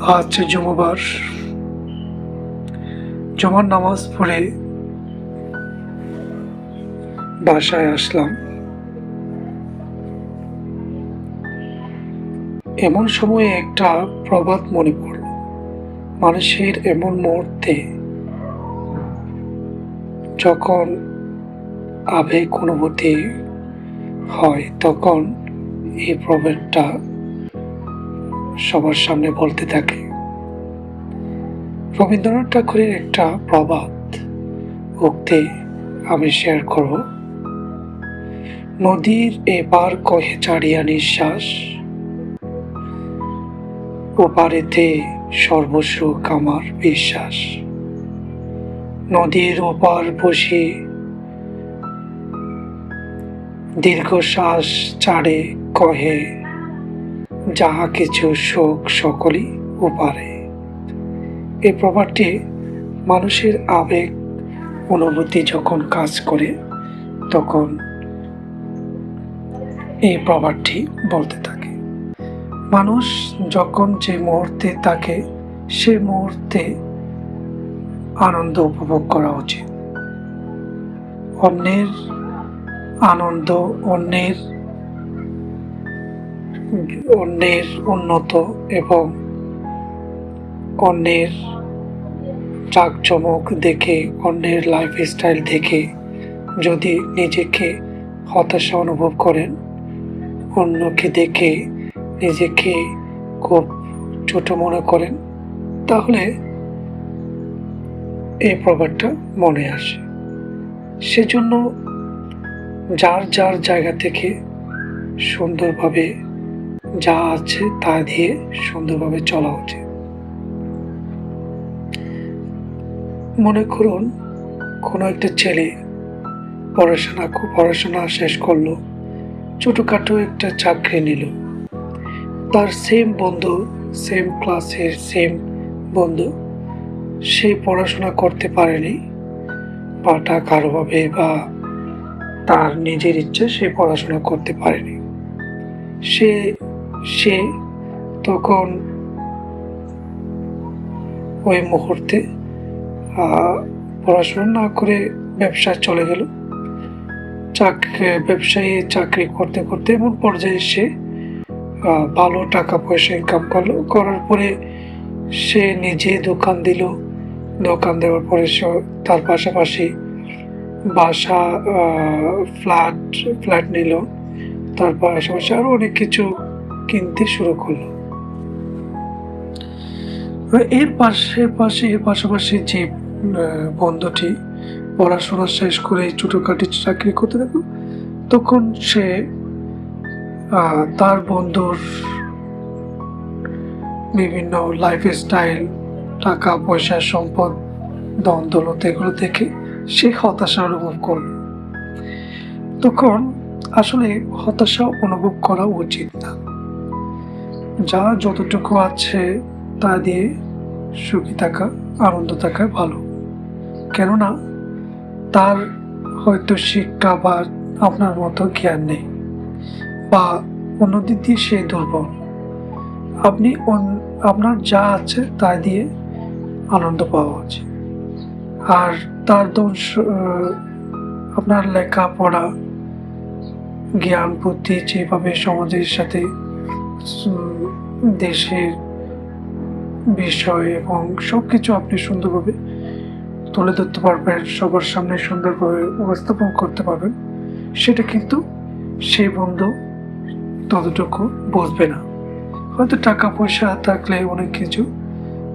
আজ জুমাবার। জমার নামাজ পড়ে বাসায় আসলাম। এমন সময়ে একটা প্রবাদ মনে পড়ল। মানুষের এমন মুহূর্তে যখন আবেগ অনুভূতি হয়, তখন এই প্রবাদটা সবার সামনে বলতে থাকে। রবীন্দ্রনাথ ঠাকুরের একটা প্রবাদ উক্তি আমি শেয়ার করব। নদীর এবার কহে চাড়িয়া নিঃশ্বাস, ওপারেতে সর্বসুখ আমার বিশ্বাস। নদীর ওপার বসে দীর্ঘশ্বাস চাড়ে কহে যাহা কিছু শোক সকলই ওপারে এই প্রবাদটি মানুষের আবেগ, অনুভূতি যখন কাজ করে, তখন এই প্রবাদটি বলতে থাকে। মানুষ যখন যে মুহূর্তে থাকে সে মুহূর্তে আনন্দ উপভোগ করা উচিত। অন্যের আনন্দ, অন্যের অন্যের উন্নত এবং অন্যের চাকচমক দেখে, অন্যের লাইফ স্টাইল দেখে যদি নিজেকে হতাশা অনুভব করেন, অন্যকে দেখে নিজেকে খুব ছোট মনে করেন, তাহলে এই প্রভাবটা মনে আসে। সেজন্য যার যার জায়গা থেকে সুন্দরভাবে যা আছে তা দিয়ে সুন্দরভাবে চলা উচিত। মনে করুন, কোনো একটা ছেলে পড়াশোনা পড়াশোনা শেষ করল, ছোটোখাটো একটা চাকরি নিল। তার সেম বন্ধু সেম ক্লাসের সেম বন্ধু, সে পড়াশোনা করতে পারেনি, বা টাকার অভাবে বা তার নিজের ইচ্ছে সে পড়াশোনা করতে পারেনি। সে সে তখন ওই মুহূর্তে পড়াশোনা না করে ব্যবসা চলে গেল। চাকরি, ব্যবসায়ী চাকরি করতে করতে এমন পর্যায়ে সে ভালো টাকা পয়সা ইনকাম করল। করার পরে সে নিজে দোকান দিল। দোকান দেওয়ার পরে সে তার পাশাপাশি বাসা ফ্ল্যাট ফ্ল্যাট নিল। তার পাশাপাশি আরও অনেক কিছু কিনতে শুরু করল। এর পাশে পাশে, এর পাশাপাশি যে বন্ধুটি পড়াশোনা শেষ করে ছোটোখাটো চাকরি করতে থাকল, তখন সে তার বন্ধুর বিভিন্ন লাইফ স্টাইল টাকা, পয়সা, সম্পদ দন দৌলত এগুলো দেখে সে হতাশা অনুভব করল। তখন আসলে হতাশা অনুভব করা উচিত না। যা যতটুকু আছে তা দিয়ে সুখী থাকা, আনন্দ থাকা ভালো। কেননা, তার হয়তো শিক্ষা বা আপনার মতো জ্ঞান নেই, বা অন্যদিক দিয়ে সে দুর্বল। আপনি আপনার যা আছে তা দিয়ে আনন্দ পাওয়া উচিত। আর তার দোষ আপনার লেখাপড়া, জ্ঞান, বুদ্ধি যেভাবে সমাজের সাথে দেশের বিষয় এবং সব কিছু আপনি সুন্দরভাবে তুলে ধরতে পারবেন, সবার সামনে সুন্দরভাবে উপস্থাপন করতে পারবেন, সেটা কিন্তু সেই বন্ধু ততটুকু বুঝবে না। হয়তো টাকা পয়সা থাকলে অনেক কিছু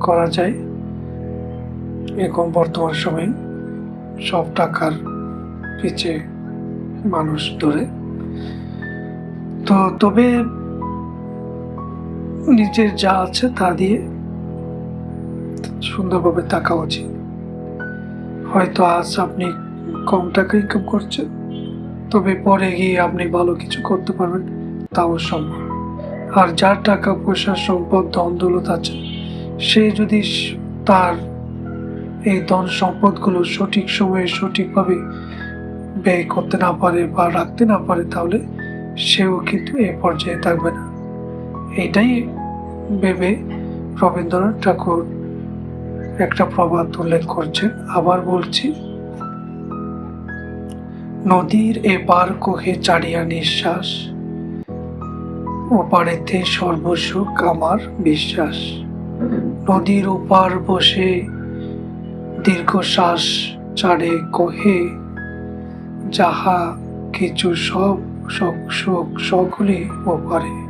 করা যায়। এখন বর্তমান সময়ে সব টাকার পিছে মানুষ ধরে তো তবে নিজের যা আছে তা দিয়ে সুন্দরভাবে থাকা উচিত। হয়তো আজ আপনি কম টাকা ইনকাম করছেন, তবে পরে গিয়ে আপনি ভালো কিছু করতে পারবেন, তাও সম্ভব। আর যার টাকা পয়সা, সম্পদ, ধন, দৌলত আছে, সে যদি তার এই ধন সম্পদগুলো সঠিক সময়ে সঠিকভাবে ব্যয় করতে না পারে বা রাখতে না পারে, তাহলে সেও কিন্তু এ পর্যায়ে থাকবে না। এটাই ভেবে রবীন্দ্রনাথ ঠাকুর একটা প্রবাদ উল্লেখ করছেন। আবার বলছি, নদীর এপার কোহে চারিয়া নিঃশ্বাস, ওপারেতে সর্বসুখ আমার বিশ্বাস। নদীর ওপার বসে দীর্ঘশ্বাস চারে কোহে, যাহা কিছু সব সব সুখ সকলই ওপারে।